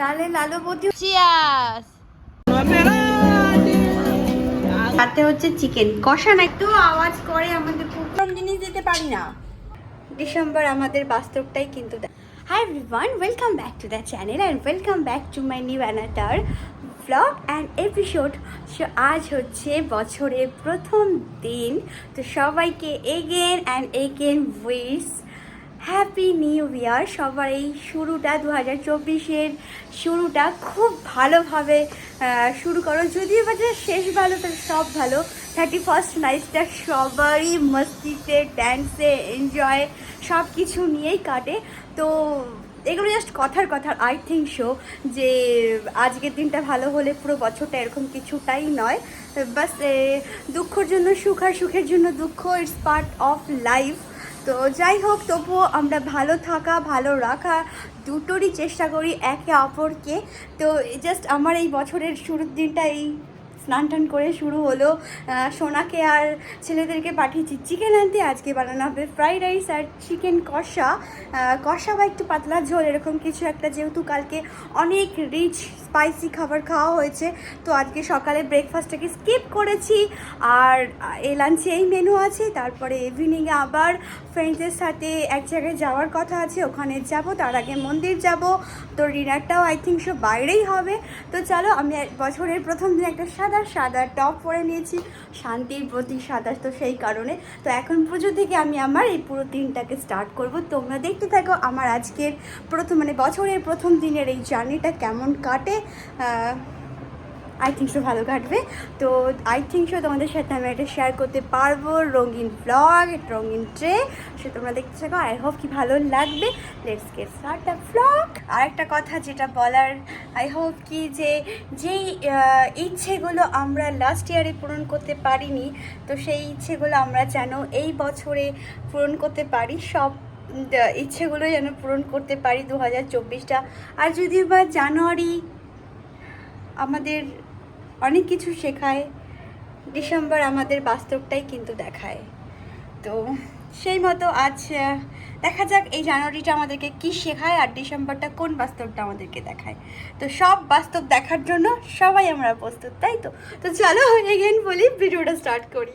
লালে লালবতী চিয়াস তাতে হচ্ছে চিকেন। কষা না একটু আওয়াজ করে আমাদের প্রথম জিনিস দিতে পারি না। ডিসেম্বর আমাদের বাস্তবটাই কিন্তু hi everyone welcome back to the channel and welcome back to my new another blog and episode so আজ হচ্ছে বছরের প্রথম দিন। তো সবাইকে again and again wish happy new year সবার এই শুরুটা দু হাজার চব্বিশের শুরুটা খুব ভালোভাবে শুরু করো। যদিও বা যে শেষ ভালো তো সব ভালো। থার্টি ফার্স্ট নাইটটা সবারই মস্তিতে ড্যান্সে এনজয় সব কিছু নিয়েই কাটে। তো এগুলো জাস্ট কথার কথার আই থিঙ্ক শো যে আজকের দিনটা ভালো হলে পুরো বছরটা এরকম কিছুটাই নয়। বাস দুঃখর জন্য সুখ আর সুখের জন্য দুঃখ ইটস পার্ট অফ লাইফ তো যাই হোক, তবুও আমরা ভালো থাকা, ভালো রাখা দুটোরই চেষ্টা করি একে অপরকে। তো জাস্ট আমার এই বছরের শুরুর দিনটা এই। স্নান টান করে শুরু হলো। সোনাকে আর ছেলেদেরকে পাঠিয়েছি চিকেন আনতে। আজকে বানানো হবে ফ্রাইড রাইস আর চিকেন কষা। কষা বা একটু পাতলা ঝোল এরকম কিছু একটা, যেহেতু কালকে অনেক রিচ স্পাইসি খাবার খাওয়া হয়েছে, তো আজকে সকালে ব্রেকফাস্টটাকে স্কিপ করেছি। আর এই লাঞ্চে এই মেনু আছে, তারপরে ইভিনিংয়ে আবার ফ্রেন্ডসদের সাথে এক জায়গায় যাওয়ার কথা আছে, ওখানে যাব, তার আগে মন্দির যাব। তো ডিনারটাও আই থিঙ্ক সব বাইরেই হবে। তো চলো, আমি বছরের প্রথম দিন একটা সাদা সাদা সাদা টপ পরে নিয়েছি, শান্তির প্রতি সাদা তো সেই কারণে। তো এখন পুজো থেকে আমি আমার এই পুরো দিনটাকে স্টার্ট করব। তোমরা দেখতে থাকো আমার আজকের প্রথম মানে বছরের প্রথম দিনের এই জার্নিটা কেমন কাটে। আই থিঙ্ক সো ভালো কাটবে। তো আই থিঙ্ক সো তোমাদের সাথে আমি এটা শেয়ার করতে পারব রঙিন ব্লগ রঙিন ট্রে, সে তোমরা দেখতে থাকো। আই হোপ কি ভালো লাগবে। Let's get start the blog আরেকটা কথা যেটা বলার আই হোপ কি যে যেই ইচ্ছেগুলো আমরা লাস্ট ইয়ারে পূরণ করতে পারিনি, তো সেই ইচ্ছেগুলো আমরা যেন এই বছরে পূরণ করতে পারি, সব ইচ্ছেগুলো যেন পূরণ করতে পারি দু হাজার চব্বিশটা। আর যদিও বা জানুয়ারি আমাদের অনেক কিছু শেখায়। ডিসেম্বর আমাদের বাস্তবটাই কিন্তু দেখায়। তো সেই মতো আজ দেখা যাক এই জানুয়ারিটা আমাদেরকে কি শেখায় আর ডিসেম্বরটা কোন বাস্তবটা আমাদেরকে দেখায়। তো সব বাস্তব দেখার জন্য সবাই আমরা প্রস্তুত, তাই তো? তো চলো এগেন বলি, ভিডিওটা স্টার্ট করি।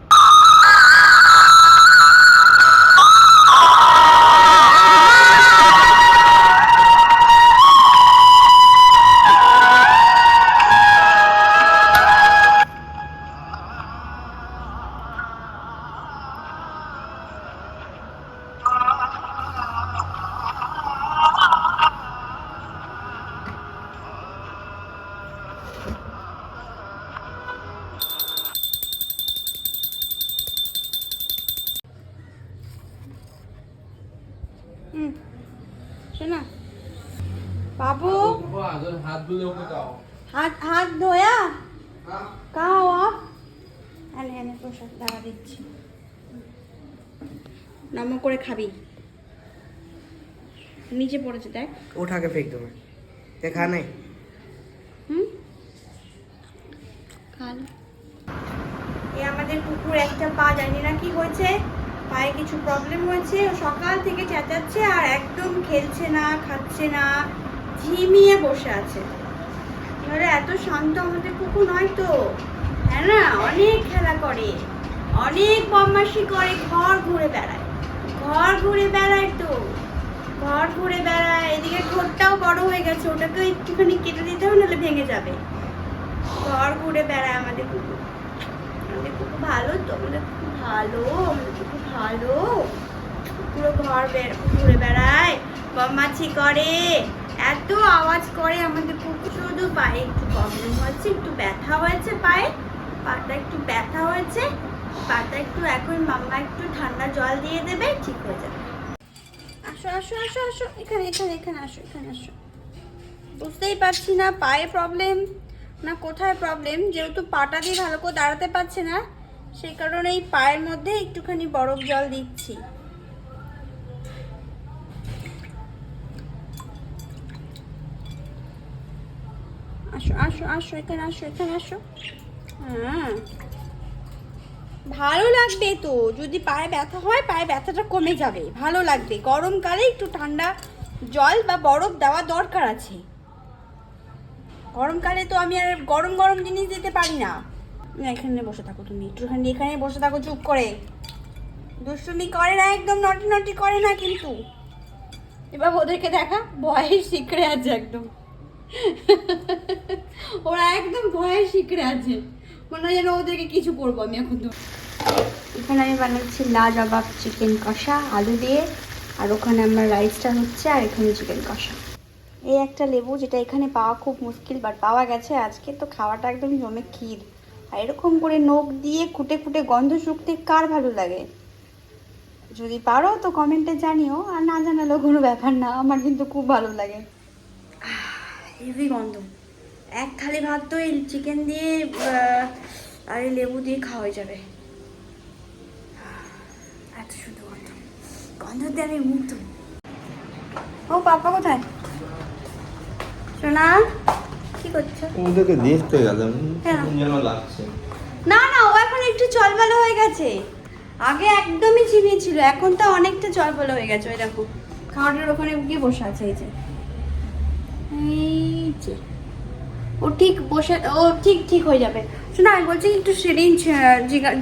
হাত ধুলে ওকে দাও হাত হাত ধোয়া কাও আপ এনে এনে প্রসাদ দাঁড়া দিচ্ছি নম করে খাবি নিচে পড়েছে দেখ उठा के फेंक दो मैं देखा नहीं হুম খাল এ আমাদের কুকুর একটা পা জানি না কি হয়েছে পায়ে কিছু প্রবলেম হয়েছে ও সকাল থেকে চেঁচাচ্ছে আর একদম খেলছে না খাচ্ছে না ঝিমিয়ে বসে আছে। এবারে এত শান্ত আমাদের কুকুর নয় তো? হ্যাঁ না? অনেক খেলা করে। অনেক বদমাশি করে, ঘর ঘুরে বেড়ায়। ঘর ঘুরে বেড়ায় তো। ঘর ঘুরে বেড়ায়। এদিকে ঠোঁটটাও বড় হয়ে গেছে। ওটাকেও একটুখানি কেটে দিতে হবে, নাহলে ভেঙে যাবে। ঘর ঘুরে বেড়ায় আমাদের কুকুর। আমাদের কুকুর ভালো তো? আমাদের কুকুর ভালো? আমাদের কুকুর ভালো? পুরো ঘর ঘুরে বেড়ায়। বদমাছি করে। এত আওয়াজ করে আমাদের কুকুর। শুধু পায়ে একটু প্রবলেম হয়েছে একটু ব্যথা হয়েছে পায়ে। পাটা একটু ব্যথা হয়েছে, পাটা একটু এখন মাম্মা একটু ঠান্ডা জল দিয়ে দেবে, ঠিক হয়ে যাবে। আসো আসো আসো আসো, এখানে এখানে এখানে আসো এখানে আসো। বুঝতেই পারছি না, পায়ে প্রবলেম না কোথায় প্রবলেম যেহেতু পাটা দিয়ে ভালো করে দাঁড়াতে পারছে না, সেই কারণে এই পায়ের মধ্যে একটুখানি বরফ জল দিচ্ছি। আসো আসো আসো, এখানে আসো এখানে আসো। হ্যাঁ ভালো লাগবে তো, যদি পায়ে ব্যথা হয়, পায়ে ব্যথাটা কমে যাবে। ভালো লাগবে। গরমকালে একটু ঠান্ডা জল বা বরফ দেওয়া দরকার আছে। গরমকালে তো আমি আর গরম গরম জিনিস দিতে পারি না। এখানে বসে থাকো তুমি। একটুখানি এখানে বসে থাকো, চুপ করে। দুষ্টুমি করে না, একদম নটি নটি করে না কিন্তু। এবার ওদেরকে দেখা ভয়ে শিখরে আছে একদম। ওরা একদম ভয়ে শিখরে আছে। মনে হয় যেন ওদেরকে কিছু করব আমি এখন তো। এখানে আমি বানাচ্ছি লাজবাব চিকেন কষা, আলু দিয়ে, আর ওখানে আমার রাইসটা হচ্ছে আর এখানে চিকেন কষা। এই একটা লেবু যেটা এখানে পাওয়া খুব মুশকিল বাট পাওয়া গেছে আজকে, তো খাওয়াটা একদম জমে ক্ষীর। আর এরকম করে নখ দিয়ে খুঁটে খুঁটে গন্ধ শুকতে কার ভালো লাগে? যদি পারো তো কমেন্টে জানিও, আর না জানালেও কোনো ব্যাপার না, আমার কিন্তু খুব ভালো লাগে। হেভি গন্ধ। এক থালি ভাত তো এই চিকেন দিয়ে আর এই লেবু দিয়ে খাওয়া যাবে। এত শুধু গন্ধ। গন্ধ দিয়ে আমি মুগ্ধ। ও পাপা কোথায়? সোনা কি করছ? ওদেরকে দেখতে গেলাম হ্যাঁ। লাগছে। না না ও এখন একটু চলবালো হয়ে গেছে। আগে একদমই চিনি ছিল এখন তো অনেকটা চলবালো হয়ে গেছে ওই দেখো। খাওয়াটার ওখানে গিয়ে বসে আছে এই যে। এই ও ঠিক বসে, ও ঠিক ঠিক হয়ে যাবে। শোনা, আমি বলছি একটু সিরিঞ্জ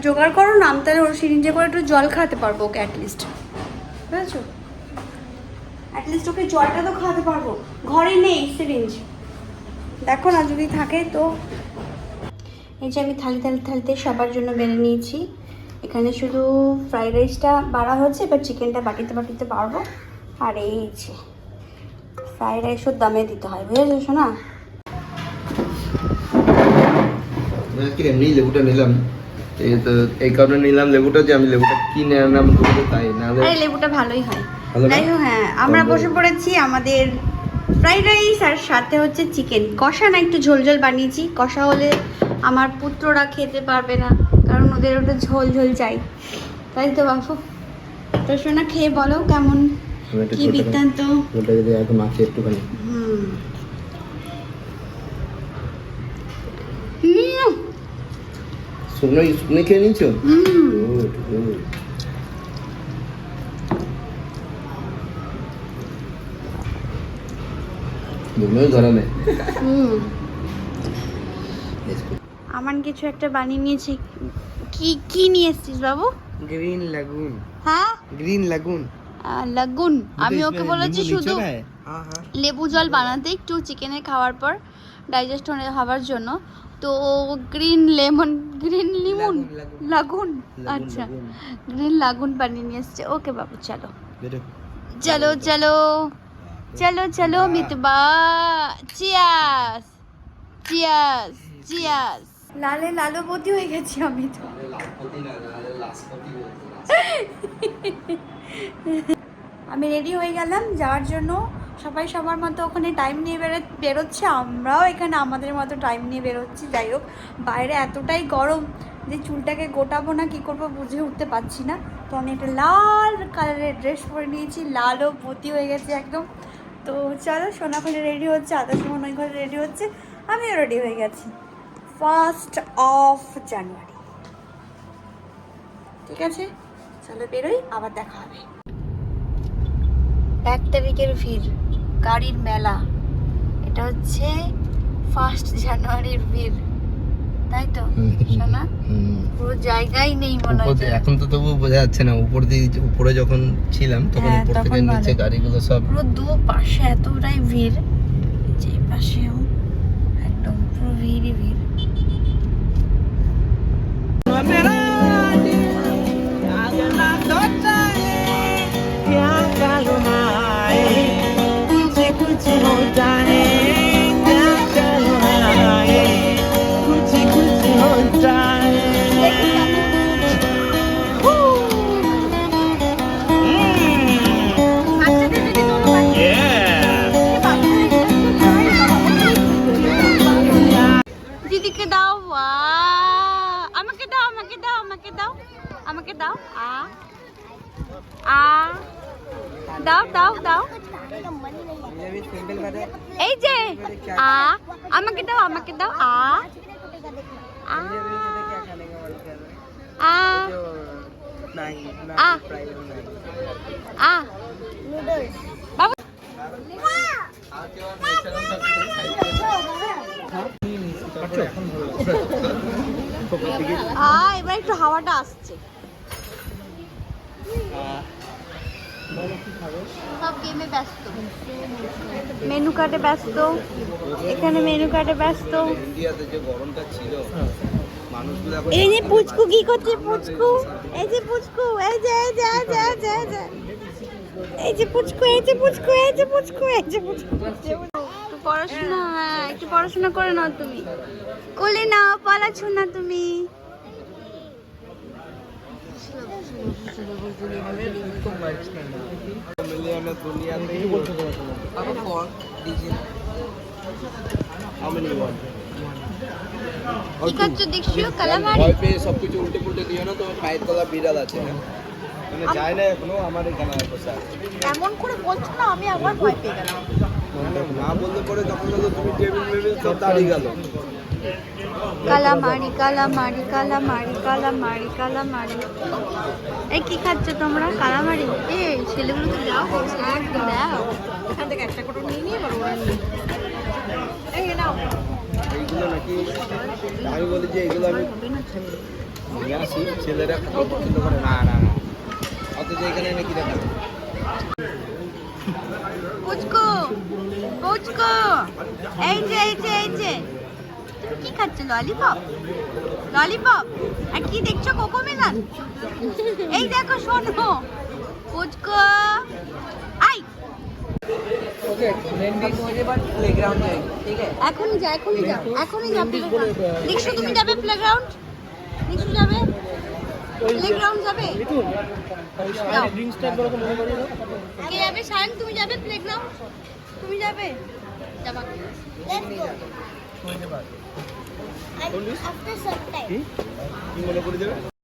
জোগাড় করো না, আমি তাহলে ওর সিরিঞ্জে করে একটু জল খাওয়াতে পারব ওকে অ্যাটলিস্ট বুঝেছ? অ্যাটলিস্ট ওকে জলটা তো খাওয়াতে পারব। ঘরে নেই সিরিঞ্জ। দেখো না, যদি থাকে তো। এই যে আমি থালি থালি, থালিতে সবার জন্য বেড়ে নিয়েছি। এখানে শুধু ফ্রাইড রাইসটা বাড়া হয়েছে, এবার চিকেনটা বাটিতে বাটিতে পারব আর এই যে। ফ্রাইড রাইসও দামে দিতে হয় বুঝেছ শোনা এমনি লেবুটা নিলাম। এই কারণে নিলাম লেবুটা যে আমি লেবুটা কিনে আনলাম দুটো তাই না আরে লেবুটা ভালোই হয়। যাই হোক হ্যাঁ আমরা বসে পড়েছি আমাদের ফ্রাইড রাইস আর সাথে হচ্ছে চিকেন কষা না একটু ঝোল ঝোল বানিয়েছি। কষা হলে আমার পুত্ররা খেতে পারবে না কারণ ওদের ওটা ঝোল ঝোল চাই। তাই তো বাপু? তো শোনা খেয়ে বলো কেমন? কি বৃত্তান্ত? যদি একটুখানি। শুকনো শুকনো খেয়ে নিয়েছো? আমান কিছু একটা বানিয়ে নিয়েছি। কি কি নিয়ে এসছিস বাবু? গ্রিন লাগুন হ্যাঁ? গ্রিন লাগুন লাগুন। আমি ওকে বলেছি শুধু লেবু জল বানাতে একটু চিকেনে খাওয়ার পর ডাইজেস্ট হওয়ার জন্য। তো গ্রিন লেমন গ্রিন লিমন লাগুন, আচ্ছা। গ্রিন লাগুন বানিয়ে নিয়ে এসছে। ওকে বাবু চলো। চলো চলো। চলো চলো মিতবা। চিয়াস চিয়াস চিয়াস লালে লালবতী হয়ে গেছি আমি তো। আমি রেডি হয়ে গেলাম, যাওয়ার জন্য। সবাই সবার মতো ওখানে টাইম নিয়ে বেরো বেরোচ্ছে, আমরাও এখানে আমাদের মতো টাইম নিয়ে বেরোচ্ছি। যাই হোক, বাইরে এতটাই গরম যে চুলটাকে গোটাবো না, কী করব বুঝে উঠতে পারছি না। তো আমি একটা লাল কালারের ড্রেস পরে নিয়েছি, লালও পতি হয়ে গেছে একদম। তো চলো, সোনা ঘরে রেডি হচ্ছে আদার সময় ওই ঘরে রেডি হচ্ছে, আমিও রেডি হয়ে গেছি। ফার্স্ট অফ জানুয়ারি ঠিক আছে? চলো বেরোই আবার দেখা হবে। এক তারিখের ভিড় গাড়ির মেলা। এটা হচ্ছে ফার্স্ট জানুয়ারির ভিড়। তাই তো শোনা পুরো জায়গাই নেই মনে দিয়ে- এখন তো তবু বোঝা যাচ্ছে না উপর দিয়ে উপরে যখন ছিলাম তখন হ্যাঁ, উপর থেকে তখন নিচে গাড়িগুলো সব পুরো দু পাশে এতটাই ভিড় যে পাশেও একদম পুরো ভিড়ই ভিড়। ওকে দাও আ আ দাও দাও দাও। এই যে আ আমাকে দাও আমাকে দাও আ আ হ্যাঁ। এবার একটু হাওয়াটা আসছে। মেনু কার্ডে ব্যস্ত। এখানে মেনু কার্ডে ব্যস্ত। ইন্ডিয়াতে যে গরমটা ছিল এই যে পুচকু কি করছে পুচকু? এই যে পুচকু এই যে এই যে এই যে এই যে, এই যে। এই যে পুচকু এই যে পুচকু এই যে পুচকু এই যে পুচকু। একটু পড়াশোনা হ্যাঁ একটু পড়াশোনা করে নাও তুমি। কোলে নাও পালাচ্ছ না তুমি মিলিয়নের দুনিয়াতে Papa for DJ. how many you want? কি খাচ্ছ দেখছ কালামারি ভয় পেয়ে সবকিছু উল্টে পুল্টে দিও না তোমার পায়ের তলা বিড়াল আছে হ্যাঁ? মানে যায় না এখনও আমার এখানে এমন করে বলছো না আমি আবার ভয় পেয়ে গেলাম। না বলতে পরে তখন তুমি টেবিল মেবিল সব দাঁড়িয়ে গেল। Calamari calamari calamari calamari calamari. এই কি খাচ্ছ তোমরা? কালামারি? এই ছেলেগুলোকে দাও দাও। এখান থেকে একটা করে নিয়ে নিয়ে বড় বড় নিয়ে এই নাও। এইগুলো নাকি আমি বলি যে এগুলো আমি নিয়ে আসি ছেলেরা পছন্দ করে। না না না। অথচ এখানে নাকি দেখা। পুচকু পুচকু। এই যে এই যে এই যে। তুমি কি খাচ্ছ? ললিপপ ললিপপ আর কি দেখছ? কোকো মেলান এই দেখো শোনো। পুচকো আই। এখনই যা এখনই যা এখনই যা তুমি যাবে প্লেগ্রাউন্ড যাবে? প্লেগ্রাউন্ড যাবে? কে যাবে? শান তুমি যাবে প্লেগ্রাউন্ড তুমি যাবে? কি? মনে করে দেবে